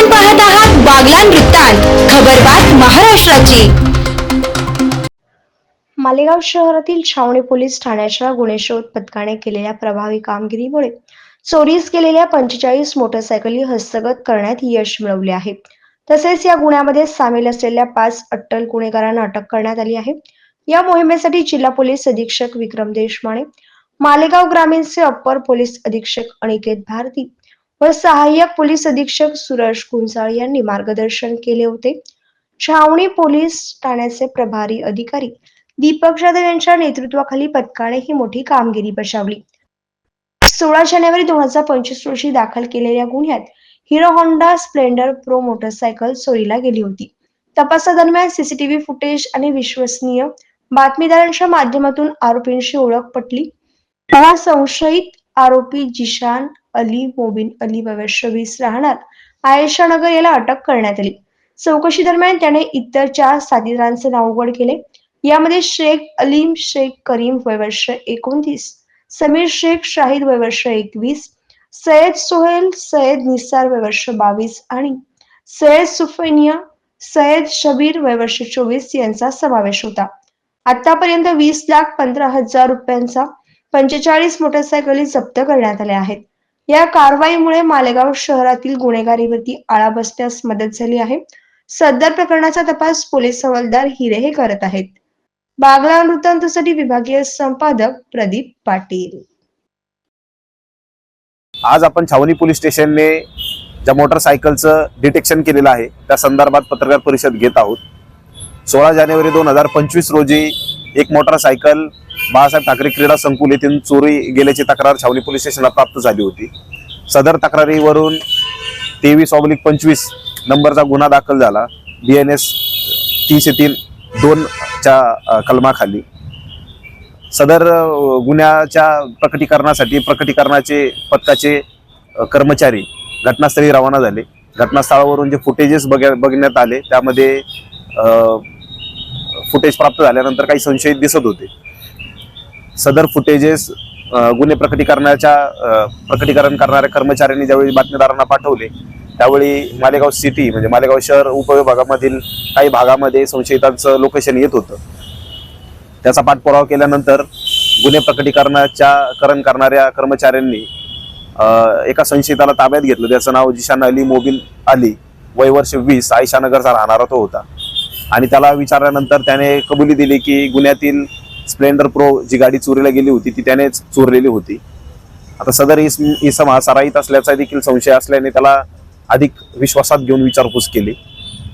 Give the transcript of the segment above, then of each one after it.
आपण पाहत आहात बागलान वृत्तांत खबरबात महाराष्ट्राची. मालेगाव शहरातील छावणी पोलीस ठाण्याच्या गुन्हेशोध पथकाने केलेल्या प्रभावी कामगिरीमुळे चोरीस गेलेल्या पंचेचाळीस मोटरसायकली हस्तगत करण्यात यश मिळवले आहे. तसेच या गुन्ह्यामध्ये सामील असलेल्या पाच अट्टल गुन्हेगारांना अटक करण्यात आली आहे. या मोहिमेसाठी जिल्हा पोलीस अधीक्षक विक्रम देशमाने मालेगाव ग्रामीणचे अप्पर पोलीस अधीक्षक अनिकेत भारती व सहाय्यक पोलीस अधीक्षक सुरज कुंचाळ यांनी मार्गदर्शन केले होते. छावणी पोलीस ठाण्याचे प्रभारी अधिकारी दीपक जाधव यांच्या नेतृत्वाखाली पथकाने ही मोठी कामगिरी बजावली. सोळा जानेवारी दोन हजार पंचवीस रोजी दाखल केलेल्या गुन्ह्यात Hero Honda Splendor Pro motorcycle चोरीला गेली होती. तपासादरम्यान सीसीटीव्ही फुटेज आणि विश्वसनीय बातमीदारांच्या माध्यमातून आरोपींची ओळख पटली. हा संशयित आरोपी जिशान अली मोबिन अली वर्ष वीस राहणार. आयशा नगर याला अटक करण्यात आली. चौकशी दरम्यान त्याने इतर चार साथीदारांचे नाव उघड केले. यामध्ये शेख अलीम शेख करीम वैवर्ष एकोणतीस समीर शेख शाहिद वैवर्ष एकवीस सय्यद सोहेल सय्यद निसार वैवर्ष बावीस आणि सय्यद सुफैनिया सय्यद शबीर वैवर्ष चोवीस यांचा समावेश होता. आतापर्यंत वीस लाख पंधरा हजार रुपयांचा पंचेचाळीस मोटरसायकली जप्त करण्यात आल्या आहेत. या कारवाईमुळे मालेगाव शहरातील गुन्हेगारीवरती आळा बसण्यास मदत झाली आहे. सदर प्रकरणाचा तपास पोलीस हवालदार हिरे हे करत आहेत. बागला वृत्तांतासाठी विभागीय संपादक प्रदीप पाटील. आज आपण छावणी पोलीस स्टेशनने ज्या मोटरसायकलचं डिटेक्शन केलेलं आहे त्या संदर्भात पत्रकार परिषद घेत आहोत. सोळा जानेवारी दोन हजार पंचवीस रोजी एक मोटरसायकल बाळासाहेब ठाकरे क्रीडा संकुल येथून चोरी गेल्याची तक्रार छावणी पोलीस स्टेशनला प्राप्त झाली होती. सदर तक्रारीवरून तेवीस ऑब्लिक पंचवीस नंबरचा गुन्हा दाखल झाला. बी एन एस तीनशे तीन दोनच्या कलमाखाली. सदर गुन्ह्याच्या प्रकटीकरणासाठी प्रकटीकरणाचे पथकाचे कर्मचारी घटनास्थळी रवाना झाले. घटनास्थळावरून जे फुटेजेस बघ बघण्यात आले त्यामध्ये फुटेज प्राप्त झाल्यानंतर काही संशयित दिसत होते. सदर फुटेजेस गुन्हे प्रकटीकरणाच्या प्रकटीकरण करणाऱ्या कर्मचाऱ्यांनी ज्यावेळी बातमीदारांना पाठवले त्यावेळी मालेगाव सिटी म्हणजे मालेगाव शहर उपविभागामधील काही भागामध्ये संशयितांचं लोकेशन येत होतं. त्याचा पाठपुरावा केल्यानंतर गुन्हे प्रकटीकरणाच्या करण करणाऱ्या कर्मचाऱ्यांनी एका संशयिताला ताब्यात घेतलं. त्याचं नाव जिशान अली मोबिल अली वय वर्ष वीस आयशानगरचा राहणारा तो होता. आणि त्याला विचारल्यानंतर त्याने कबुली दिली की गुन्ह्यातील स्प्लेंडर प्रो जी गाडी चोरीला गेली होती ती त्यानेच चोरलेली होती. आता सदर इस इसम हा सराईत असल्याचा देखील संशय असल्याने त्याला अधिक विश्वासात घेऊन विचारपूस केली.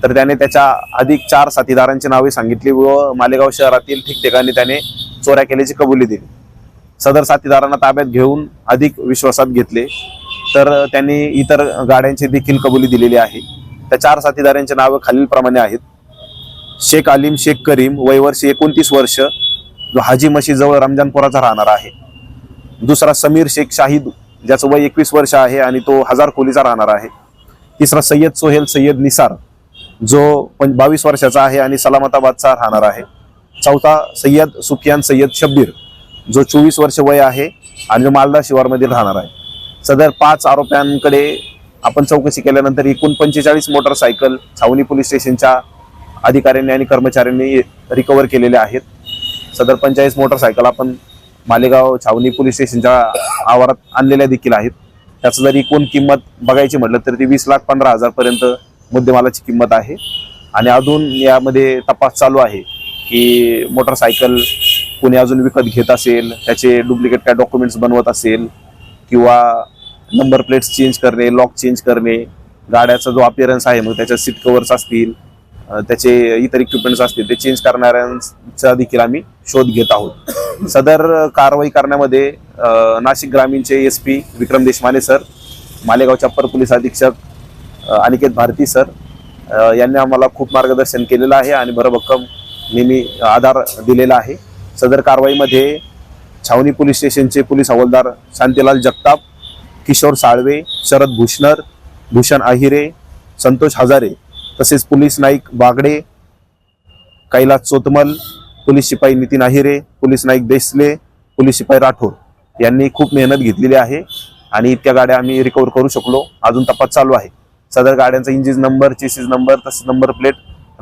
तर त्याने त्याच्या अधिक चार साथीदारांची नावे सांगितली व मालेगाव शहरातील ठिकठिकाणी त्याने चोऱ्या केल्याची कबुली दिली. सदर साथीदारांना ताब्यात घेऊन अधिक विश्वासात घेतले. तर त्यांनी इतर गाड्यांची देखील कबुली दिलेली आहे. त्या चार साथीदारांची नावं खालीलप्रमाणे आहेत. शेख आलिम शेख करीम वयवर्षी एकोणतीस वर्ष जो हाजी मशीजवळ रमजानपुराचा राहणार आहे. दुसरा समीर शेख शाहिद ज्याचं वय एकवीस वर्ष आहे आणि तो हजार खोलीचा राहणार आहे. तिसरा सय्यद सोहेल सय्यद निसार जो पण बावीस वर्षाचा आहे आणि सलामताबादचा राहणार आहे. चौथा सय्यद सुफियान सय्यद शब्बीर जो चोवीस वर्ष वय आहे आणि जो मालदा शिवारमध्ये राहणार आहे. सदर पाच आरोप्यांकडे आपण चौकशी केल्यानंतर एकूण पंचेचाळीस मोटरसायकल छावणी पोलीस स्टेशनच्या अधिकाऱ्यांनी आणि कर्मचाऱ्यांनी रिकवर केलेले आहेत. सदर पंचेचाळीस मोटरसायकल आपण मालेगाव छावणी पोलीस स्टेशनच्या आवारात आणलेल्या देखील आहेत. त्याचं जर एकूण किंमत बघायची म्हटलं तर ती वीस लाख पंधरा हजारपर्यंत मुद्देमालाची किंमत आहे. आणि अजून यामध्ये तपास चालू आहे की मोटरसायकल कोणी अजून विकत घेत असेल त्याचे डुप्लिकेट काय डॉक्युमेंट्स बनवत असेल किंवा नंबर प्लेट्स चेंज करणे लॉक चेंज करणे गाड्याचा जो अपिअरन्स आहे मग त्याच्या सीट कवर्स असतील त्याचे इतर इक्विपमेंट्स असतील ते चेंज करणाऱ्यांचा देखील आम्ही शोध घेत आहोत. सदर कारवाई करण्यामध्ये नाशिक ग्रामीणचे S P Vikram Deshmane sir मालेगावचे अप्पर पोलीस अधीक्षक अनिकेत भारती सर यांनी आम्हाला खूप मार्गदर्शन केलेलं आहे आणि भरभक्कम नेहमी आधार दिलेला आहे. सदर कारवाईमध्ये छावणी पोलीस स्टेशनचे पोलीस हवालदार शांतीलाल जगताप किशोर साळवे शरद भूषणर भूषण आहिरे संतोष हजारे तसेच पोलीस नाईक बागडे कैलास चोतमल पोलीस शिपाई नितीन आहिरे पोलीस नाईक देसले पोलीस शिपाई राठोड यांनी खूप मेहनत घेतलेली आहे आणि इतक्या गाड्या आम्ही रिकवर करू शकलो. अजून तपास चालू आहे. सदर गाड्यांचा इंजिन नंबर चेसिस नंबर तसेच नंबर प्लेट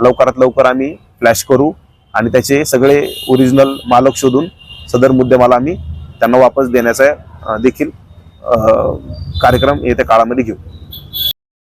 लवकरात लवकर आम्ही फ्लॅश करू आणि त्याचे सगळे ओरिजिनल मालक शोधून सदर मुद्देमाला आम्ही त्यांना वापस देण्याचा देखील कार्यक्रम येत्या काळामध्ये घेऊ.